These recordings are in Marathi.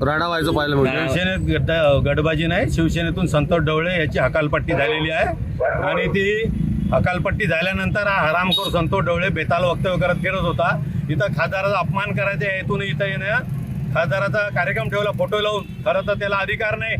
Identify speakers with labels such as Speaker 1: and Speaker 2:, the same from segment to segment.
Speaker 1: राडा व्हायचं पाहिलं
Speaker 2: शिवसेनेत गडबाजी नाही शिवसेनेतून संतोष ढवळे याची हकालपट्टी झालेली आहे. आणि ती हकालपट्टी झाल्यानंतर हा हरामखोर संतोष ढवळे बेताल वक्तव्य करत फिरत होता. इथं खासदाराचा अपमान करायच्या हेतून इथं येणं. खासदाराचा कार्यक्रम ठेवला फोटो लावून. खरं तर त्याला अधिकार नाही.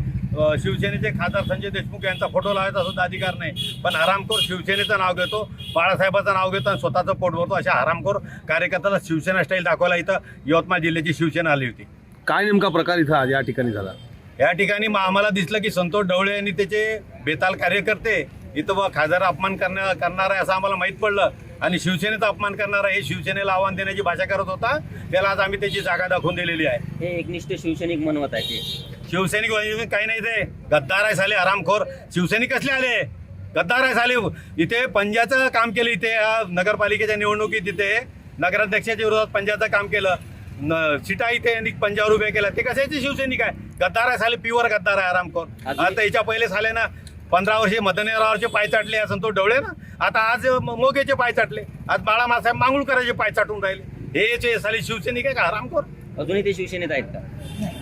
Speaker 2: शिवसेनेचे खासदार संजय देशमुख यांचा फोटो लावायचा सुद्धा अधिकार नाही. पण हरामखोर शिवसेनेचं नाव घेतो बाळासाहेबाचं नाव घेतो आणि स्वतःचं पोट भरतो अशा हरामखोर कार्यकर्त्याला शिवसेना स्टाईल दाखवायला इथं यवतमाळ जिल्ह्याची शिवसेना आली होती.
Speaker 1: काय नेमका प्रकार इथं आज या ठिकाणी झाला?
Speaker 2: या ठिकाणी मग आम्हाला दिसलं की संतोष ढवळे आणि त्याचे बेताल कार्यकर्ते इथं व खासदार अपमान करण्या करणार आहे असं आम्हाला माहीत पडलं. आणि शिवसेनेचा अपमान करणार आहे हे शिवसेनेला आव्हान देण्याची भाषा करत होता त्याला आज आम्ही त्याची जागा दाखवून दिलेली आहे.
Speaker 3: हे एकनिष्ठ शिवसैनिक म्हणवत आहे
Speaker 2: शिवसैनिक वैनिक काही नाही ते. गद्दार आहे साले आरामखोर. शिवसैनिक कसले आले? गद्दार आहे साले. इथे पंजाचं काम केलं इथे नगरपालिकेच्या निवडणुकीत इथे. नगराध्यक्षाच्या विरोधात पंजाचं काम केलं. सीटा इथे यांनी पंजावर उभ्या केल्या ते कशाचे शिवसैनिक आहे? गद्दार आहे साले प्युअर गद्दार आहे आरामखोर. आता याच्या पहिले साले ना पंधरा वर्षे मदनेरावरचे पाय चाटले या संतोष ढवळे ना? आता आज मोगेचे पाय चाटले. आज बाळामासाहेब मांगुळकरांचे पाय चाटून राहिले. हे जे साले शिवसैनिक आहे का? आरामखोर
Speaker 3: अजूनही ते शिवसेनेत आहेत का?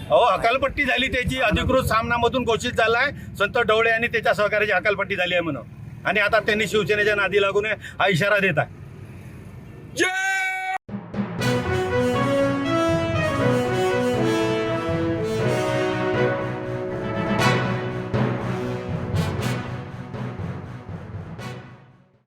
Speaker 2: अहो हकालपट्टी झाली त्याची. अधिकृत सामनामधून घोषित झाला आहे. संत ढवळे आणि त्याच्या सहकार्याची हकालपट्टी झाली आहे म्हणून. आणि आता त्यांनी शिवसेनेच्या नादी लागून हा इशारा देत आहे.
Speaker 1: जय